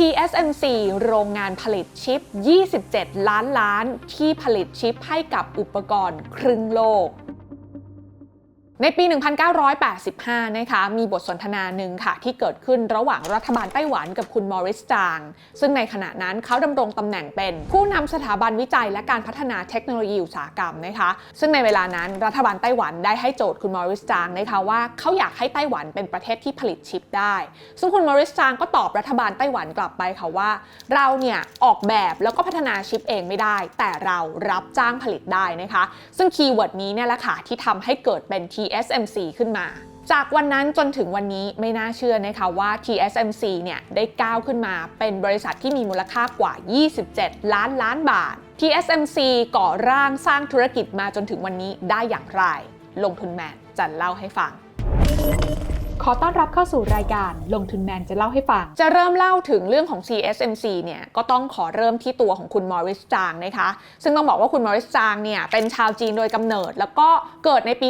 TSMC โรงงานผลิตชิป 27 ล้านล้าน ที่ผลิตชิปให้กับอุปกรณ์ครึ่งโลก ในปี 1985 นะคะ มีบทสนทนาหนึ่งค่ะ ที่เกิดขึ้นระหว่างรัฐบาลไต้หวันกับคุณมอริสจาง ซึ่งในขณะนั้นเขาดำรงตำแหน่งเป็น ผู้นำสถาบันวิจัยและการพัฒนาเทคโนโลยีอุตสาหกรรมนะคะ ซึ่งในเวลานั้นรัฐบาลไต้หวันได้ให้โจทย์คุณมอริสจางนะคะว่าเขาอยากให้ไต้หวันเป็นประเทศที่ผลิตชิปได้ ซึ่งคุณมอริสจางก็ตอบรัฐบาลไต้หวันกลับไปค่ะว่า เราเนี่ยออกแบบแล้วก็พัฒนาชิปเองไม่ได้ แต่เรารับจ้างผลิตได้นะคะ ซึ่งคีย์เวิร์ดนี้เนี่ยแหละค่ะที่ทำให้เกิดเป็นที TSMC ขึ้นมา จากวันนั้นจนถึงวันนี้ไม่น่าเชื่อนะคะว่า TSMC เนี่ยได้ก้าวขึ้นมาเป็นบริษัทที่มีมูลค่ากว่า 27 ล้านล้านบาท TSMC ก่อร่างสร้างธุรกิจมาจนถึงวันนี้ได้อย่างไร ลงทุนแมนจะเล่าให้ฟัง ขอต้อนรับเข้าสู่รายการลงทุนแมนจะเล่าให้ฟัง จะเริ่มเล่าถึงเรื่องของ CSMC เนี่ยก็ต้องขอเริ่มที่ตัวของคุณมอริสจางนะคะ ซึ่งต้องบอกว่าคุณมอริสจางเนี่ยเป็นชาวจีนโดยกำเนิด แล้วก็เกิดในปี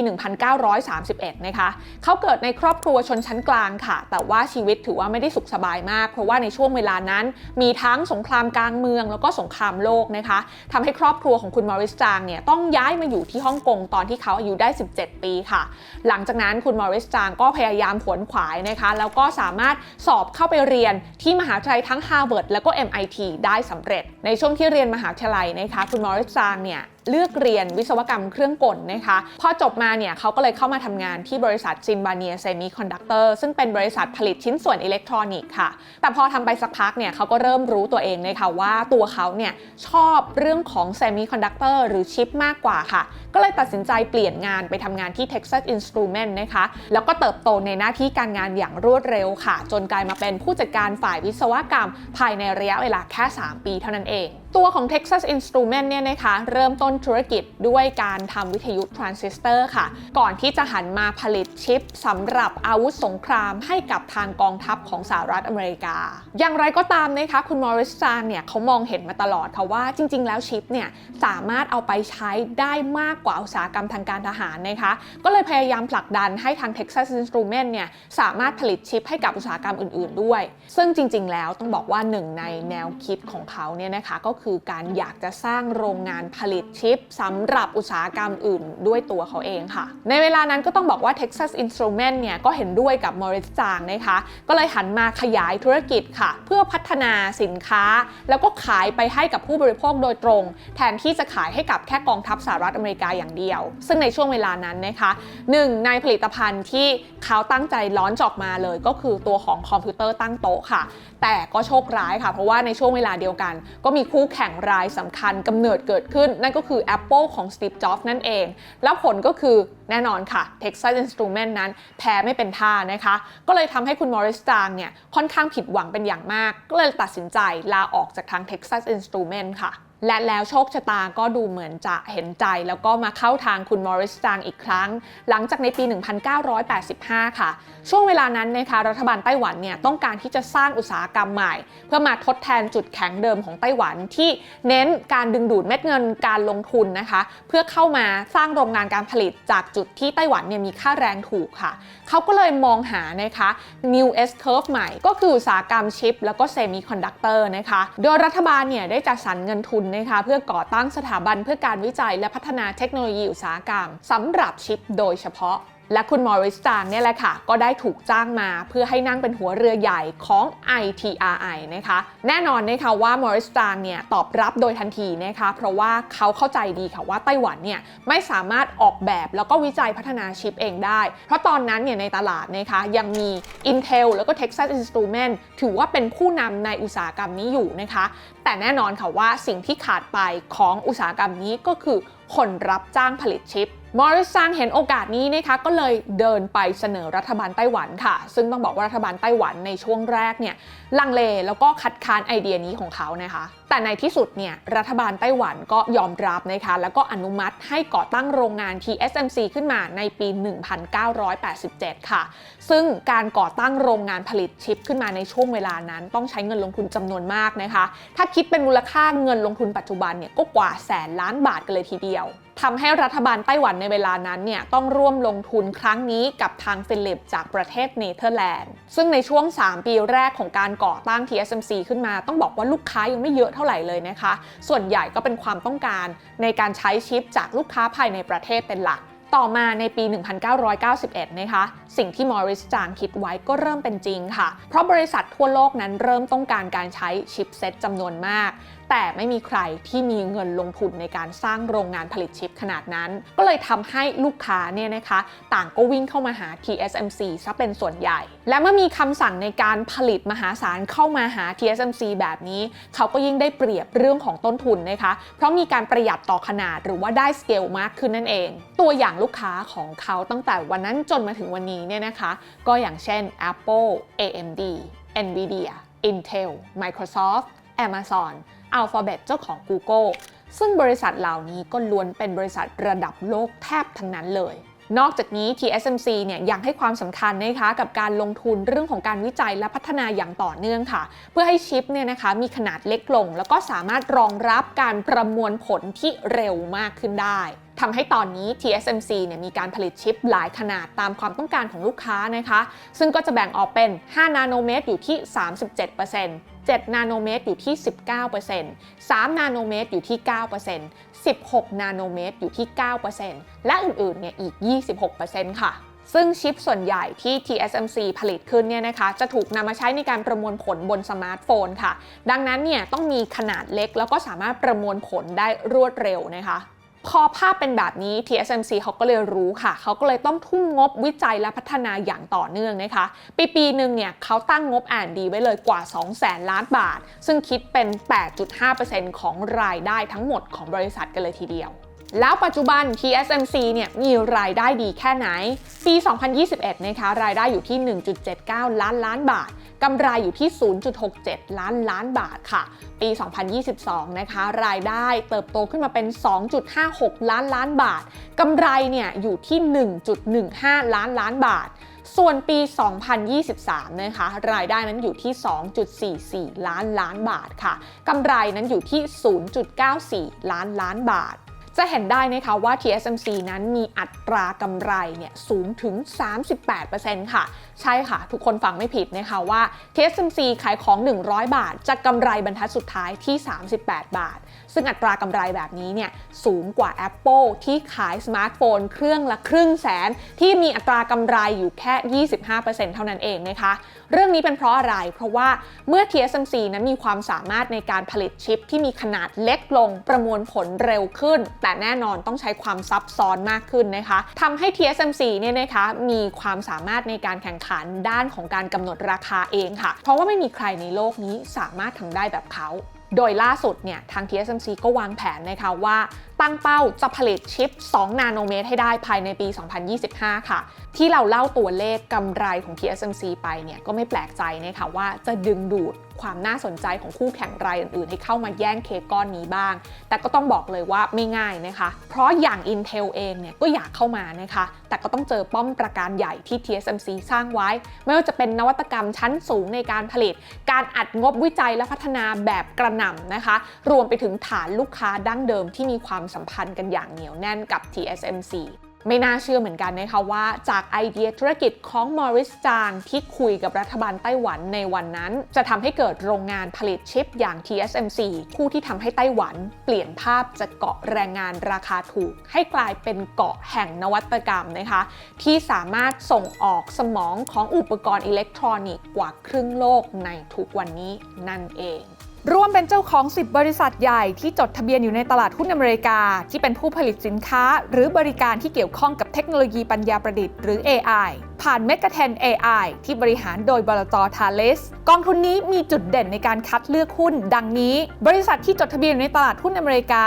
1931 นะคะเขาเกิดในครอบครัวชนชั้นกลางค่ะ แต่ว่าชีวิตถือว่าไม่ได้สุขสบายมาก เพราะว่าในช่วงเวลานั้น มีทั้งสงครามกลางเมือง แล้วก็สงครามโลกนะคะทำให้ครอบครัวของคุณมอริสจางเนี่ยต้องย้ายมาอยู่ที่ฮ่องกงตอนที่เขาอายุได้ 17 ปีค่ะ หลังจากนั้นคุณมอริสจางก็พยายามขวนขวายนะคะ แล้วก็สามารถสอบเข้าไปเรียนที่มหาวิทยาลัยทั้ง Harvard แล้วก็ MIT ได้สำเร็จ ในช่วงที่เรียนมหาวิทยาลัยนะคะ คุณมอริสซางเนี่ย เลือกเรียนวิศวกรรมเครื่องกลนะคะพอจบมาเนี่ยเขาก็เลยเข้ามาทำงานที่บริษัทซินบาเนียเซมิคอนดักเตอร์ซึ่งเป็นบริษัทผลิตชิ้นส่วนอิเล็กทรอนิกส์ค่ะ แต่พอทำไปสักพักเนี่ยเขาก็เริ่มรู้ตัวเองเลยค่ะว่าตัวเขาเนี่ยชอบเรื่องของเซมิคอนดักเตอร์หรือชิปมากกว่าค่ะ ก็เลยตัดสินใจเปลี่ยนงานไปทำงานที่ Texas Instrument นะคะแล้วก็เติบโตในหน้าที่การงานอย่างรวดเร็วค่ะ จนกลายมาเป็นผู้จัดการฝ่ายวิศวกรรม ภายในระยะเวลาแค่ 3 ปีเท่านั้นเอง ตัวของ Texas Instrument เนี่ยนะคะเริ่มต้นธุรกิจด้วยการทำวิทยุทรานซิสเตอร์ค่ะ ก่อนที่จะหันมาผลิตชิปสำหรับอาวุธสงครามให้กับทางกองทัพของสหรัฐอเมริกา อย่างไรก็ตามนะคะคุณมอริสจางเนี่ยเขามองเห็นมาตลอดค่ะว่าจริง ๆ แล้วชิปเนี่ยสามารถเอาไปใช้ได้มากกว่าอุตสาหกรรมทางการทหารนะคะก็เลยพยายามผลักดันให้ทาง Texas Instrument เนี่ยสามารถผลิตชิปให้กับอุตสาหกรรมอื่น ๆ ด้วย ซึ่งจริง ๆ แล้วต้องบอกว่าหนึ่งในแนวคิดของเขาเนี่ยนะคะก็คือการอยากจะสร้างโรงงานผลิตชิปสำหรับอุตสาหกรรมอื่นด้วยตัวเขาเองค่ะ ในเวลานั้นก็ต้องบอกว่า Texas Instrument เนี่ยก็เห็นด้วยกับ Morris จางนะคะ ก็เลยหันมาขยายธุรกิจค่ะ เพื่อพัฒนาสินค้า แล้วก็ขายไปให้กับผู้บริโภคโดยตรง แทนที่จะขายให้กับแค่กองทัพสหรัฐอเมริกาอย่างเดียว ซึ่งในช่วงเวลานั้นนะคะหนึ่งในผลิตภัณฑ์ที่เขาตั้งใจล้อนจออกมาเลย ก็คือตัวของคอมพิวเตอร์ตั้งโต๊ะค่ะ แต่ก็โชคร้ายค่ะ เพราะว่าในช่วงเวลาเดียวกัน ก็มีคู่แแข่งรายสำคัญกำเนิดเกิดขึ้น นั่นก็คือ Apple ของ Steve Jobs นั่นเอง แล้วผลก็คือแน่นอนค่ะ Texas Instrument นั้นแพ้ไม่เป็นท่านะคะ ก็เลยทำให้คุณมอริสจางเนี่ยค่อนข้างผิดหวังเป็นอย่างมาก ก็เลยตัดสินใจลาออกจากทาง Texas Instrument ค่ะ และแล้วโชคชะตาก็ดูเหมือนจะเห็นใจ แล้วก็มาเข้าทางคุณมอริสจางอีกครั้ง หลังจากในปี 1985 ค่ะ ช่วงเวลานั้นนะคะรัฐบาลไต้หวันเนี่ยต้องการที่จะสร้างอุตสาหกรรมใหม่ เพื่อมาทดแทนจุดแข็งเดิมของไต้หวันที่เน้นการดึงดูดเม็ดเงินการลงทุนนะคะ เพื่อเข้ามาสร้างโรงงานการผลิตจากจุดที่ไต้หวันเนี่ยมีค่าแรงถูกค่ะ เขาก็เลยมองหานะคะ New S Curve ใหม่ ก็คืออุตสาหกรรมชิป แล้วก็เซมิคอนดักเตอร์นะคะ โดยรัฐบาลเนี่ยได้จัดสรรเงินทุนนะคะเพื่อก่อตั้งสถาบันเพื่อการวิจัยและพัฒนาเทคโนโลยีอุตสาหกรรมสำหรับชิปโดยเฉพาะ และคุณมอริสจางเนี่ยแหละค่ะ ก็ได้ถูกจ้างมาเพื่อให้นั่งเป็นหัวเรือใหญ่ของ ITRI นะคะ แน่นอนนะคะว่ามอริสจางเนี่ยตอบรับโดยทันทีนะคะ เพราะว่าเขาเข้าใจดีค่ะว่าไต้หวันเนี่ยไม่สามารถออกแบบแล้วก็วิจัยพัฒนาชิปเองได้ เพราะตอนนั้นเนี่ยในตลาดนะคะยังมี Intel แล้วก็ Texas Instrument ถือว่าเป็นผู้นำในอุตสาหกรรมนี้อยู่นะคะ แต่แน่นอนค่ะว่าสิ่งที่ขาดไปของอุตสาหกรรมนี้ก็คือคนรับจ้างผลิตชิป มอริสซางเห็นโอกาสนี้นะคะก็เลยเดินไปเสนอรัฐบาลไต้หวันค่ะ ซึ่งต้องบอกว่ารัฐบาลไต้หวันในช่วงแรกเนี่ยลังเลแล้วก็คัดค้านไอเดียนี้ของเขานะคะ แต่ในที่สุดเนี่ยรัฐบาลไต้หวันก็ยอมรับนะคะแล้วก็อนุมัติให้ก่อตั้งโรงงาน TSMC ขึ้นมาในปี 1987 ค่ะ ซึ่งการก่อตั้งโรงงานผลิตชิปขึ้นมาในช่วงเวลานั้น ต้องใช้เงินลงทุนจำนวนมากนะคะ ถ้าคิดเป็นมูลค่าเงินลงทุนปัจจุบันเนี่ยก็กว่าแสนล้านบาทกันเลยทีเดียว ทำให้รัฐบาลไต้หวันในเวลานั้นเนี่ยต้องร่วมลงทุนครั้งนี้กับทางฟิลิปจากประเทศเนเธอร์แลนด์ ซึ่งในช่วง 3 ปีแรกของการก่อตั้ง TSMC ขึ้นมา ต้องบอกว่าลูกค้ายังไม่เยอะเท่าไหร่เลยนะคะ ส่วนใหญ่ก็เป็นความต้องการในการใช้ชิปจากลูกค้าภายในประเทศเป็นหลัก ต่อมาในปี 1991 นะคะ สิ่งที่มอริสจางคิดไว้ก็เริ่มเป็นจริงค่ะ เพราะบริษัททั่วโลกนั้นเริ่มต้องการการใช้ชิปเซ็ตจำนวนมากแต่ไม่มีใครที่มีเงินลงทุนในการสร้างโรงงานผลิตชิปขนาดนั้น ก็เลยทำให้ลูกค้าเนี่ยนะคะต่างก็วิ่งเข้ามาหา TSMC ซะเป็นส่วนใหญ่ และเมื่อมีคำสั่งในการผลิตมหาศาลเข้ามาหา TSMC แบบนี้ เขาก็ยิ่งได้เปรียบเรื่องของต้นทุนนะคะ เพราะมีการประหยัดต่อขนาดหรือว่าได้สเกลมากขึ้นนั่นเอง ตัวอย่างลูกค้าของเขาตั้งแต่วันนั้นจนมาถึงวันนี้เนี่ยนะคะ ก็อย่างเช่น Apple AMD Nvidia Intel Microsoft Amazon Alphabet เจ้าของ Google ซึ่งบริษัทเหล่านี้ก็ล้วนเป็นบริษัทระดับโลกแทบทั้งนั้นเลย นอกจากนี้ TSMC เนี่ยยังให้ความสำคัญนะคะกับการลงทุนเรื่องของการวิจัยและพัฒนาอย่างต่อเนื่องค่ะ เพื่อให้ชิปเนี่ยนะคะมีขนาดเล็กลง แล้วก็สามารถรองรับการประมวลผลที่เร็วมากขึ้นได้ทำให้ตอนนี้ TSMC เนี่ยมีการผลิตชิปหลายขนาดตามความต้องการของลูกค้านะคะ ซึ่งก็จะแบ่งออกเป็น 5 นาโนเมตรอยู่ที่ 37% 7 นาโนเมตรอยู่ที่ 19% 3 นาโนเมตรอยู่ที่ 9% 16 นาโนเมตรอยู่ที่ 9%และอื่นๆ เนี่ยอีก 26%ค่ะซึ่งชิปส่วนใหญ่ที่ TSMC ผลิตขึ้นเนี่ยนะคะจะถูกนำมาใช้ในการประมวลผลบนสมาร์ทโฟนค่ะ ดังนั้นเนี่ยต้องมีขนาดเล็กแล้วก็สามารถประมวลผลได้รวดเร็วนะคะ พอภาพเป็นแบบนี้ TSMC เขาก็เลยรู้ค่ะ เขาก็เลยต้องทุ่มงบวิจัยและพัฒนาอย่างต่อเนื่องนะคะ ปีปีหนึ่งเนี่ยเขาตั้งงบอ่านดีไว้เลยกว่า2แสนล้านบาท ซึ่งคิดเป็น 8.5%ของรายได้ทั้งหมดของบริษัทกันเลยทีเดียว แล้วปัจจุบัน TSMC เนี่ยมีรายได้ดีแค่ไหน ปี 2021 นะคะรายได้อยู่ที่ 1.79 ล้านล้านบาทกำไรอยู่ที่ 0.67 ล้านล้านบาทค่ะ ปี 2022 นะคะ รายได้เติบโตขึ้นมาเป็น 2.56 ล้านล้านบาท กำไรเนี่ยอยู่ที่ 1.15 ล้านล้านบาท ส่วนปี 2023 นะคะ รายได้นั้นอยู่ที่ 2.44 ล้านล้านบาทค่ะ กำไรนั้นอยู่ที่ 0.94 ล้านล้านบาท จะเห็นได้นะคะว่า TSMC นั้นมีอัตรากำไรเนี่ยสูงถึง 38%ค่ะ ใช่ค่ะ ทุกคนฟังไม่ผิดนะคะว่า TSMC ขายของ 100 บาท จะกำไรบรรทัดสุดท้ายที่ 38 บาท ซึ่งอัตรากำไรแบบนี้เนี่ยสูงกว่า Apple ที่ขายสมาร์ทโฟนเครื่องละครึ่งแสน ที่มีอัตรากำไรอยู่แค่ 25%เท่านั้นเองนะคะ เรื่องนี้เป็นเพราะอะไร เพราะว่าเมื่อ TSMC นั้นมีความสามารถในการผลิตชิปที่มีขนาดเล็กลงประมวลผลเร็วขึ้นแต่แน่นอนต้องใช้ความซับซ้อนมากขึ้นนะคะทำให้ TSMC เนี่ยนะคะมีความสามารถในการแข่งขันด้านของการกำหนดราคาเองค่ะ เพราะว่าไม่มีใครในโลกนี้สามารถทำได้แบบเขาโดยล่าสุดเนี่ยทาง TSMC ก็วางแผนนะคะว่าตั้งเป้าจะผลิตชิป 2 นาโนเมตรให้ได้ภายในปี 2025 ค่ะ ที่เราเล่าตัวเลขกำไรของ TSMC ไปเนี่ยก็ไม่แปลกใจนะคะว่าจะดึงดูดความน่าสนใจของคู่แข่งรายอื่นๆ ให้เข้ามาแย่งเค้กก้อนนี้บ้าง แต่ก็ต้องบอกเลยว่าไม่ง่ายนะคะ เพราะอย่าง Intel เองเนี่ยก็อยากเข้ามานะคะ แต่ก็ต้องเจอป้อมประการใหญ่ที่ TSMC สร้างไว้ ไม่ว่าจะเป็นนวัตกรรมชั้นสูงในการผลิต การอัดงบวิจัยและพัฒนาแบบกระหน่ำนะคะ รวมไปถึงฐานลูกค้าดั้งเดิมที่มีความสัมพันธ์กันอย่างเหนียวแน่นกับ TSMC ไม่น่าเชื่อเหมือนกันนะคะว่าจากไอเดียธุรกิจของมอริสจางที่คุยกับรัฐบาลไต้หวันในวันนั้น จะทำให้เกิดโรงงานผลิตชิปอย่าง TSMC คู่ที่ทำให้ไต้หวัน เปลี่ยนภาพจากเกาะแรงงานราคาถูก ให้กลายเป็นเกาะแห่งนวัตกรรมนะคะ ที่สามารถส่งออกสมองของอุปกรณ์อิเล็กทรอนิกส์กว่าครึ่งโลกในทุกวันนี้นั่นเอง ร่วมเป็นเจ้าของ 10 บริษัทใหญ่ที่จดทะเบียนอยู่ในตลาดหุ้นอเมริกา ที่เป็นผู้ผลิตสินค้า หรือบริการที่เกี่ยวข้องกับเทคโนโลยีปัญญาประดิษฐ์หรือ AI ผ่าน m e g a t e n AI ที่บริหารโดยบลจทาเลสกองทุนนี้มีจุดเด่นในการคัดเลือกหุ้น ดังนี้ บริษัทที่จดทะเบียนในตลาดหุ้นอเมริกา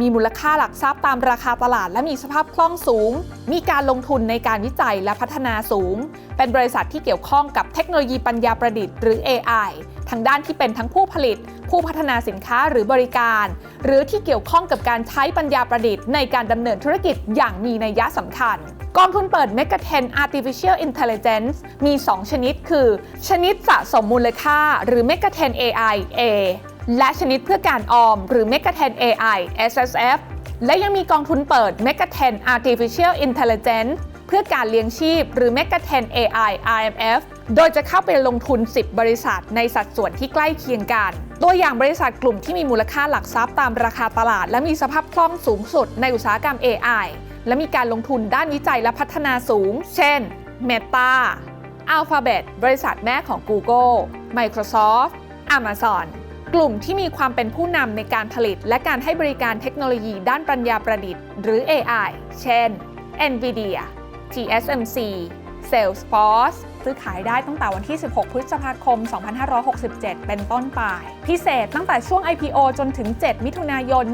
มีมูลค่าหลักทรัพย์ตามราคาตลาดและมีสภาพคล่องสูง มีการลงทุนในการวิจัยและพัฒนาสูง เป็นบริษัทที่เกี่ยวข้องกับเทคโนโลยีปัญญาประดิษฐ์หรือ AI ทางด้านที่เป็นทั้งผู้ผลิต ผู้พัฒนาสินค้าหรือบริการ หรือที่เกี่ยวข้องกับการใช้ปัญญาประดิษฐ์ในการดำเนินธุรกิจอย่างมีนัยยะสำคัญกองทุนเปิด m e g a t e n Artificial Intelligence มี 2 ชนิดคือ ชนิดสะสมมูลค่า หรือ m e g a t e n AI A และชนิดเพื่อการออม หรือ m e g a t e n AI SSF และยังมีกองทุนเปิด m e g a t e n Artificial Intelligence เพื่อการเลี้ยงชีพ หรือ m e g a t e n AI IMF โดยจะเข้าไปลงทุน 10 บริษัทในสัดส่วนที่ใกล้เคียงกัน ตัวอย่างบริษัทกลุ่มที่มีมูลค่าหลักทรัพย์ตามราคาตลาด และมีสภาพคล่องสูงสุดในอุตสาหกรรม AI และมีการลงทุนด้านวิจัยและพัฒนาสูง เช่น Meta Alphabet บริษัทแม่ของ Google Microsoft Amazon กลุ่มที่มีความเป็นผู้นำในการผลิต และการให้บริการเทคโนโลยีด้านปัญญาประดิษฐ์ หรือ AI เช่น NVIDIA TSMC Salesforce ซื้อขายได้ตั้งแต่วันที่ 16 พฤษภาคม 2567 เป็นต้นไป พิเศษตั้งแต่ช่วง IPO จนถึง 7 มิถุนายน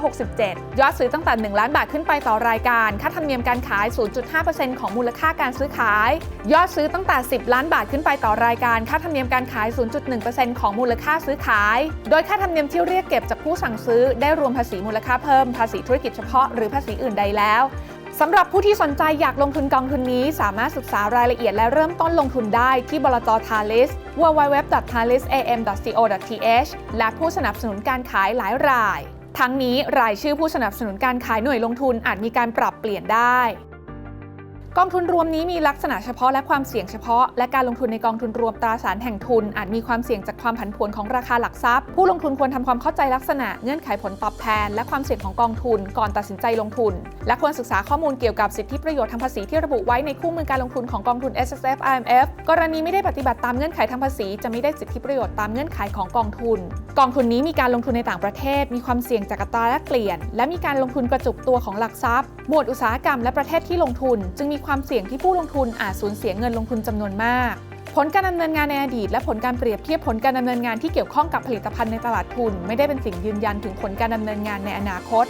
2567 ยอดซื้อตั้งแต่ 1 ล้านบาทขึ้นไปต่อรายการ ค่าธรรมเนียมการขาย 0.5%ของมูลค่าการซื้อขาย ยอดซื้อตั้งแต่ 10 ล้านบาทขึ้นไปต่อรายการ ค่าธรรมเนียมการขาย 0.1%ของมูลค่าซื้อขาย โดยค่าธรรมเนียมที่เรียกเก็บจากผู้สั่งซื้อ ได้รวมภาษีมูลค่าเพิ่ม ภาษีธุรกิจเฉพาะ หรือภาษีอื่นใดแล้ว สำหรับผู้ที่สนใจอยากลงทุนกองทุนนี้ สามารถศึกษารายละเอียดและเริ่มต้นลงทุนได้ที่บลจทาลิส www.thalisam.co.th และผู้สนับสนุนการขายหลายราย ทั้งนี้รายชื่อผู้สนับสนุนการขายหน่วยลงทุนอาจมีการปรับเปลี่ยนได้ กองทุนรวมนี้มีลักษณะเฉพาะและความเสี่ยงเฉพาะ และการลงทุนในกองทุนรวมตราสารแห่งทุน อาจมีความเสี่ยงจากความผันผวนของราคาหลักทรัพย์ ผู้ลงทุนควรทำความเข้าใจลักษณะเงื่อนไขผลตอบแทน และความเสี่ยงของกองทุน ก่อนตัดสินใจลงทุน และควรศึกษาข้อมูลเกี่ยวกับสิทธิประโยชน์ทางภาษีที่ระบุไว้ในคู่มือการลงทุนของกองทุน S S F I M F กรณีไม่ได้ปฏิบัติตามเงื่อนไขทางภาษี จะไม่ได้สิทธิประโยชน์ตามเงื่อนไขของกองทุน กองทุนนี้มีการลงทุนในต่างประเทศ มีความเสี่ยงจากอัตราแลกเปลี่ยน และมีการลงทุนกระจุกตัวของหลักทรัพย์ หมวดอุตสาหกรรมและประเทศที่ลงทุน จึงมีความเสี่ยงที่ผู้ลงทุนอาจสูญเสียเงินลงทุนจำนวนมาก ผลการดำเนินงานในอดีต และผลการเปรียบเทียบผลการดำเนินงานที่เกี่ยวข้องกับผลิตภัณฑ์ในตลาดทุน ไม่ได้เป็นสิ่งยืนยันถึงผลการดำเนินงานในอนาคต